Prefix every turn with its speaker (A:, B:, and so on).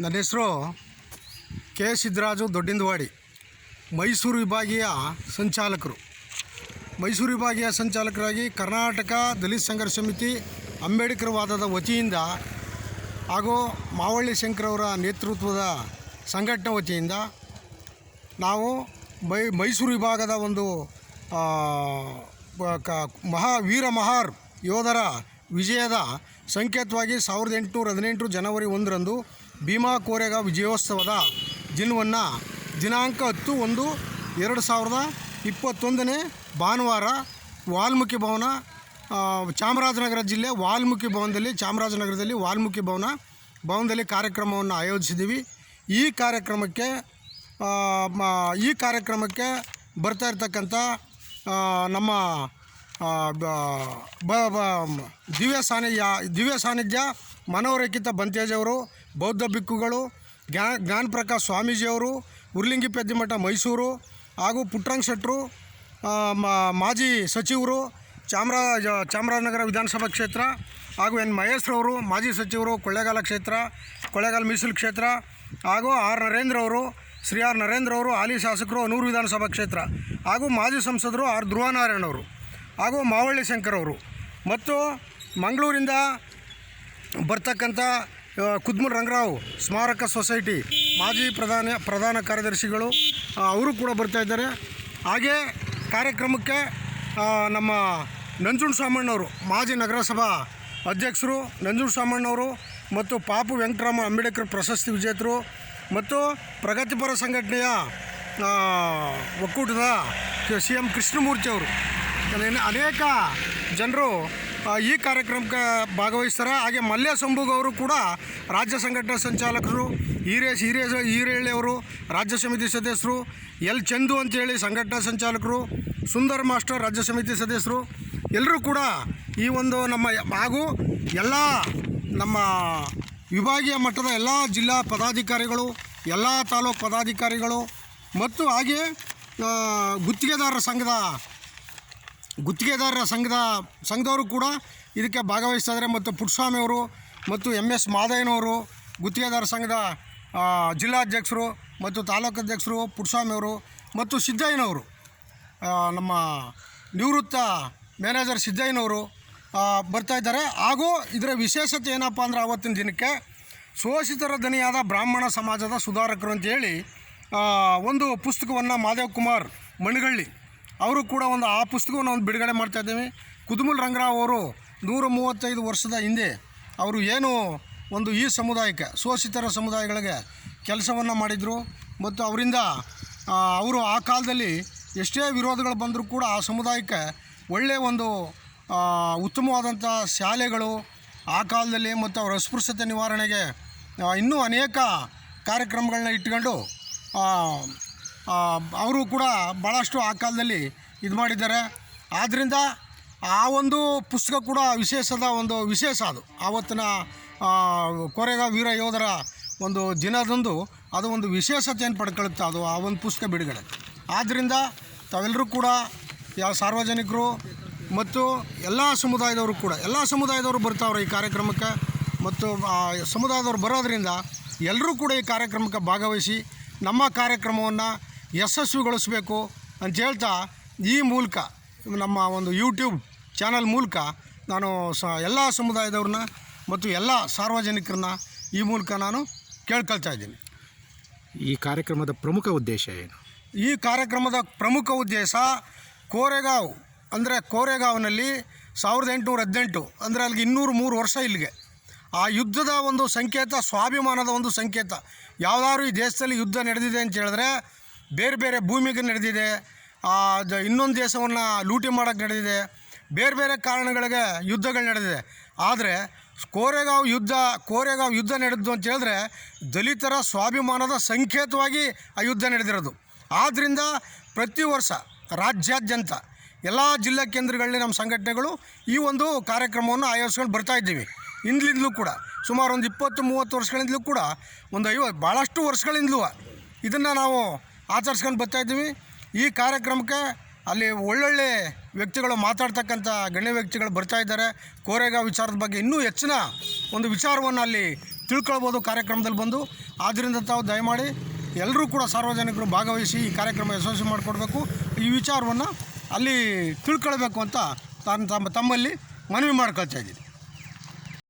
A: ನನ್ನ ಹೆಸರು ಕೆ ಸಿದ್ದರಾಜು ದೊಡ್ಡಿಂದವಾಡಿ, ಮೈಸೂರು ವಿಭಾಗೀಯ ಸಂಚಾಲಕರು. ಮೈಸೂರು ವಿಭಾಗೀಯ ಸಂಚಾಲಕರಾಗಿ ಕರ್ನಾಟಕ ದಲಿತ ಸಂಘರ್ಷ ಸಮಿತಿ ಅಂಬೇಡ್ಕರ್ ವಾದದ ವತಿಯಿಂದ ಹಾಗೂ ಮಾವಳ್ಳಿ ಶಂಕರವರ ನೇತೃತ್ವದ ಸಂಘಟನೆ ವತಿಯಿಂದ ನಾವು ಮೈ, ಮೈಸೂರು ವಿಭಾಗದ ಒಂದು ಕ, ಮಹಾ, ವೀರ ಮಹಾರ್ ಯೋಧರ ವಿಜಯದ ಸಂಕೇತವಾಗಿ ಸಾವಿರದ ಎಂಟುನೂರ ಹದಿನೆಂಟು ಜನವರಿ ಒಂದರಂದು ಭೀಮಾ ಕೋರೆಗ ವಿಜಯೋತ್ಸವದ ದಿನವನ್ನು ದಿನಾಂಕ ಹತ್ತು ಒಂದು ಎರಡು ಸಾವಿರದ ಇಪ್ಪತ್ತೊಂದನೇ ಭಾನುವಾರ ವಾಲ್ಮೀಕಿ ಭವನ ಚಾಮರಾಜನಗರ ಜಿಲ್ಲೆ ವಾಲ್ಮೀಕಿ ಭವನದಲ್ಲಿ, ಚಾಮರಾಜನಗರದಲ್ಲಿ ವಾಲ್ಮೀಕಿ ಭವನ ಭವನದಲ್ಲಿ ಕಾರ್ಯಕ್ರಮವನ್ನು ಆಯೋಜಿಸಿದ್ದೀವಿ. ಈ ಕಾರ್ಯಕ್ರಮಕ್ಕೆ ಈ ಕಾರ್ಯಕ್ರಮಕ್ಕೆ ಬರ್ತಾ ಇರ್ತಕ್ಕಂಥ ನಮ್ಮ ದಿವ್ಯ ಸಾನ್ನಿಧ್ಯ ದಿವ್ಯ ಸಾನ್ನಿಧ್ಯ ಮನೋರೇಖಿತ ಬಂತೇಜವರು ಬೌದ್ಧ ಬಿಕ್ಕುಗಳು ಜ್ಞಾ ಜ್ಞಾನ ಪ್ರಕಾಶ್ ಸ್ವಾಮೀಜಿಯವರು ಉರ್ಲಿಂಗಿ ಪೆದ್ದಿಮಠ ಮೈಸೂರು ಹಾಗೂ ಪುಟ್ರಂಗ್ ಶೆಟ್ಟರು ಆ, ಮಾಜಿ ಸಚಿವರು ಚಾಮರಾ ಚಾಮರಾಜನಗರ ವಿಧಾನಸಭಾ ಕ್ಷೇತ್ರ ಹಾಗೂ ಎನ್ ಮಹೇಶ್ರವರು ಮಾಜಿ ಸಚಿವರು ಕೊಳ್ಳೇಗಾಲ ಕ್ಷೇತ್ರ ಕೊಳ್ಳೇಗಾಲ ಮೀಸಲು ಕ್ಷೇತ್ರ ಹಾಗೂ ಆರ್ ನರೇಂದ್ರ ಅವರು ಶ್ರೀ ಆರ್ ನರೇಂದ್ರ ಅವರು ಹಾಲಿ ಶಾಸಕರು ಅನೂರು ವಿಧಾನಸಭಾ ಕ್ಷೇತ್ರ ಹಾಗೂ ಮಾಜಿ ಸಂಸದರು ಆರ್ ಧ್ರುವನಾರಾಯಣ ಅವರು. ಹಾಗೂ ಮಾವಳ್ಳಿ ಶಂಕರ್ ಅವರು. ಮತ್ತು ಮಂಗಳೂರಿಂದ ಬರ್ತಕ್ಕಂಥ ಕುದ್ಮುಲ್ ರಂಗರಾವ್, ಸ್ಮಾರಕ ಸೊಸೈಟಿ, ಮಾಜಿ ಪ್ರಧಾನ ಪ್ರಧಾನ ಕಾರ್ಯದರ್ಶಿಗಳು ಅವರು ಕೂಡ ಬರ್ತಾ ಇದ್ದಾರೆ. ಹಾಗೇ ಕಾರ್ಯಕ್ರಮಕ್ಕೆ ನಮ್ಮ ನಂಜುಂಡ ಸಾಮಣ್ಣವರು ಮಾಜಿ ನಗರಸಭಾ ಅಧ್ಯಕ್ಷರು ನಂಜುಂಡ ಸಾಮಣ್ಣವರು ಮತ್ತು ಪಾಪು ವೆಂಕಟರಾಮ ಅಂಬೇಡ್ಕರ್ ಪ್ರಶಸ್ತಿ ವಿಜೇತರು ಮತ್ತು ಪ್ರಗತಿಪರ ಸಂಘಟನೆಯ ಒಕ್ಕೂಟದ ಸಿ ಎಂ ಕೃಷ್ಣಮೂರ್ತಿ ಅವರು. ಅನೇಕ- ಜನರು ಈ ಕಾರ್ಯಕ್ರಮಕ್ಕೆ ಭಾಗವಹಿಸ್ತಾರೆ. ಹಾಗೆ ಮಲ್ಯ ಸಂಭೋಗ್ ಅವರು ಕೂಡ ರಾಜ್ಯ ಸಂಘಟನಾ ಸಂಚಾಲಕರು ಹೀರೇಶ್ ಹಿರೇಶ ಹಿರೇಳಿಯವರು ರಾಜ್ಯ ಸಮಿತಿ ಸದಸ್ಯರು, ಎಲ್ ಚಂದು ಅಂತೇಳಿ ಸಂಘಟನಾ ಸಂಚಾಲಕರು, ಸುಂದರ್ ಮಾಸ್ಟರ್ ರಾಜ್ಯ ಸಮಿತಿ ಸದಸ್ಯರು ಎಲ್ಲರೂ ಕೂಡ ಈ ಒಂದು ನಮ್ಮ ಹಾಗೂ ಎಲ್ಲ ನಮ್ಮ ವಿಭಾಗೀಯ ಮಟ್ಟದ ಎಲ್ಲ ಜಿಲ್ಲಾ ಪದಾಧಿಕಾರಿಗಳು, ಎಲ್ಲ ತಾಲೂಕು ಪದಾಧಿಕಾರಿಗಳು ಮತ್ತು ಹಾಗೆ ಗುತ್ತಿಗೆದಾರರ ಸಂಘದ ಗುತ್ತಿಗೆದಾರರ ಸಂಘದ, ಸಂಘದವರು ಕೂಡ ಇದಕ್ಕೆ ಭಾಗವಹಿಸ್ತಾಯಿದ್ದಾರೆ ಮತ್ತು ಪುಟ್ಟಸ್ವಾಮಿ ಅವರು ಮತ್ತು ಎಂ ಎಸ್ ಮಾದಯ್ಯನವರು ಗುತ್ತಿಗೆದಾರ ಸಂಘದ ಜಿಲ್ಲಾಧ್ಯಕ್ಷರು ಮತ್ತು ತಾಲೂಕು ಅಧ್ಯಕ್ಷರು ಪುಟ್ಟಸ್ವಾಮಿ ಅವರು ಮತ್ತು ಸಿದ್ದಯ್ಯನವರು ನಮ್ಮ ನಿವೃತ್ತ ಮ್ಯಾನೇಜರ್ ಸಿದ್ದಯ್ಯನವರು ಬರ್ತಾಯಿದ್ದಾರೆ ಹಾಗೂ ಇದರ ವಿಶೇಷತೆ ಏನಪ್ಪ ಅಂದ್ರೆ ಆವತ್ತಿನ ದಿನಕ್ಕೆ ಶೋಷಿತರ ದನಿಯಾದ ಬ್ರಾಹ್ಮಣ ಸಮಾಜದ ಸುಧಾರಕರು ಅಂತೇಳಿ ಹೇಳಿ ಒಂದು ಪುಸ್ತಕವನ್ನು ಮಾದೇವ್ ಕುಮಾರ್ ಮಣಿಗಳ್ಳಿ ಅವರು ಕೂಡ ಒಂದು ಆ ಪುಸ್ತಕವನ್ನು ಒಂದು ಬಿಡುಗಡೆ ಮಾಡ್ತಾ ಇದ್ದೀವಿ. ಕುದುಮುಲ್ ರಂಗರಾವ್ ಅವರು ನೂರ ಮೂವತ್ತೈದು ವರ್ಷದ ಹಿಂದೆ ಅವರು ಏನು ಒಂದು ಈ ಸಮುದಾಯಕ್ಕೆ, ಶೋಷಿತರ ಸಮುದಾಯಗಳಿಗೆ ಕೆಲಸವನ್ನು ಮಾಡಿದರು. ಮತ್ತು ಅವರಿಂದ ಅವರು ಆ ಕಾಲದಲ್ಲಿ ಎಷ್ಟೇ ವಿರೋಧಗಳು ಬಂದರೂ ಕೂಡ ಆ ಸಮುದಾಯಕ್ಕೆ ಒಳ್ಳೆಯ ಒಂದು ಉತ್ತಮವಾದಂಥ ಶಾಲೆಗಳು ಆ ಕಾಲದಲ್ಲಿ ಮತ್ತು ಅವರ ಅಸ್ಪೃಶ್ಯತೆ ನಿವಾರಣೆಗೆ ಇನ್ನೂ ಅನೇಕ ಕಾರ್ಯಕ್ರಮಗಳನ್ನ ಇಟ್ಕೊಂಡು ಅವರು ಕೂಡ ಭಾಳಷ್ಟು ಆ ಕಾಲದಲ್ಲಿ ಇದು ಮಾಡಿದ್ದಾರೆ. ಆದ್ದರಿಂದ ಆ ಒಂದು ಪುಸ್ತಕ ಕೂಡ ವಿಶೇಷದ ಒಂದು ವಿಶೇಷ ಅದು. ಆವತ್ತಿನ ಕೊರೆಗ ವೀರ ಯೋಧರ ಒಂದು ದಿನದಂದು ಅದು ಒಂದು ವಿಶೇಷತೆಯನ್ನು ಪಡ್ಕೊಳ್ಳುತ್ತೆ ಅದು, ಆ ಒಂದು ಪುಸ್ತಕ ಬಿಡುಗಡೆ. ಆದ್ದರಿಂದ ತಾವೆಲ್ಲರೂ ಕೂಡ ಯಾವ ಸಾರ್ವಜನಿಕರು ಮತ್ತು ಎಲ್ಲ ಸಮುದಾಯದವರು ಕೂಡ, ಎಲ್ಲ ಸಮುದಾಯದವರು ಬರ್ತಾವ್ರೆ ಈ ಕಾರ್ಯಕ್ರಮಕ್ಕೆ. ಮತ್ತು ಸಮುದಾಯದವರು ಬರೋದರಿಂದ ಎಲ್ಲರೂ ಕೂಡ ಈ ಕಾರ್ಯಕ್ರಮಕ್ಕೆ ಭಾಗವಹಿಸಿ ನಮ್ಮ ಕಾರ್ಯಕ್ರಮವನ್ನು ಯಶಸ್ವಿಗೊಳಿಸಬೇಕು ಅಂತ ಹೇಳ್ತಾ ಈ ಮೂಲಕ ನಮ್ಮ ಒಂದು ಯೂಟ್ಯೂಬ್ ಚಾನಲ್ ಮೂಲಕ ನಾನು ಸ ಎಲ್ಲ ಸಮುದಾಯದವ್ರನ್ನ ಮತ್ತು ಎಲ್ಲ ಸಾರ್ವಜನಿಕರನ್ನ ಈ ಮೂಲಕ ನಾನು ಕೇಳ್ಕೊಳ್ತಾ ಇದ್ದೀನಿ.
B: ಈ ಕಾರ್ಯಕ್ರಮದ ಪ್ರಮುಖ ಉದ್ದೇಶ ಏನು?
A: ಈ ಕಾರ್ಯಕ್ರಮದ ಪ್ರಮುಖ ಉದ್ದೇಶ ಕೋರೆಗಾವ್ ಅಂದರೆ ಕೋರೆಗಾವ್ನಲ್ಲಿ ಸಾವಿರದ ಎಂಟುನೂರ ಹದಿನೆಂಟು ಅಂದರೆ ಅಲ್ಲಿಗೆ ಇನ್ನೂರು ಮೂರು ವರ್ಷ ಇಲ್ಲಿಗೆ. ಆ ಯುದ್ಧದ ಒಂದು ಸಂಕೇತ ಸ್ವಾಭಿಮಾನದ ಒಂದು ಸಂಕೇತ ಯಾವುದಾದ್ರು ಈ ದೇಶದಲ್ಲಿ ಯುದ್ಧ ನಡೆದಿದೆ ಅಂತ ಹೇಳಿದ್ರೆ ಬೇರೆ ಬೇರೆ ಭೂಮಿಗೆ ನಡೆದಿದೆ. ಇನ್ನೊಂದು ದೇಶವನ್ನು ಲೂಟಿ ಮಾಡೋಕ್ಕೆ ನಡೆದಿದೆ. ಬೇರೆ ಬೇರೆ ಕಾರಣಗಳಿಗೆ ಯುದ್ಧಗಳು ನಡೆದಿದೆ. ಆದರೆ, ಕೋರೆಗಾಂವ್ ಯುದ್ಧ ಕೋರೆಗಾಂವ್ ಯುದ್ಧ ನಡೆದ್ದು ಅಂತ ಹೇಳಿದ್ರೆ, ದಲಿತರ ಸ್ವಾಭಿಮಾನದ ಸಂಕೇತವಾಗಿ ಆ ಯುದ್ಧ ನಡೆದಿರೋದು. ಆದ್ದರಿಂದ ಪ್ರತಿ ವರ್ಷ ರಾಜ್ಯಾದ್ಯಂತ ಎಲ್ಲ ಜಿಲ್ಲಾ ಕೇಂದ್ರಗಳಲ್ಲಿ ನಮ್ಮ ಸಂಘಟನೆಗಳು ಈ ಒಂದು ಕಾರ್ಯಕ್ರಮವನ್ನು ಆಯೋಜಿಸ್ಕೊಂಡು ಬರ್ತಾ ಇದ್ದೀವಿ. ಇಂದ್ಲಿಂದಲೂ ಕೂಡ, ಸುಮಾರು ಒಂದು ಇಪ್ಪತ್ತು ಮೂವತ್ತು ವರ್ಷಗಳಿಂದಲೂ ಕೂಡ, ಒಂದು ಐವತ್ತು ಭಾಳಷ್ಟು ವರ್ಷಗಳಿಂದಲೂ ಇದನ್ನು ನಾವು ಆಚರಿಸ್ಕೊಂಡು ಬರ್ತಾ ಇದ್ದೀವಿ. ಈ ಕಾರ್ಯಕ್ರಮಕ್ಕೆ ಅಲ್ಲಿ ಒಳ್ಳೊಳ್ಳೆ ವ್ಯಕ್ತಿಗಳು ಮಾತಾಡ್ತಕ್ಕಂಥ ಗಣ್ಯ ವ್ಯಕ್ತಿಗಳು ಬರ್ತಾ ಇದ್ದಾರೆ. ಕೋರೆಗಾ ವಿಚಾರದ ಬಗ್ಗೆ ಇನ್ನೂ ಹೆಚ್ಚಿನ ಒಂದು ವಿಚಾರವನ್ನು ಅಲ್ಲಿ ತಿಳ್ಕೊಳ್ಬೋದು ಕಾರ್ಯಕ್ರಮದಲ್ಲಿ ಬಂದು. ಆದ್ದರಿಂದ ತಾವು ದಯಮಾಡಿ ಎಲ್ಲರೂ ಕೂಡ ಸಾರ್ವಜನಿಕರು ಭಾಗವಹಿಸಿ ಈ ಕಾರ್ಯಕ್ರಮ ಯಶಸ್ವಿ ಮಾಡಿಕೊಡ್ಬೇಕು. ಈ ವಿಚಾರವನ್ನು ಅಲ್ಲಿ ತಿಳ್ಕೊಳ್ಬೇಕು ಅಂತ ತಾನು ತಮ್ಮ ತಮ್ಮಲ್ಲಿ ಮನವಿ ಮಾಡ್ಕೊಳ್ತಾ ಇದ್ದೀನಿ.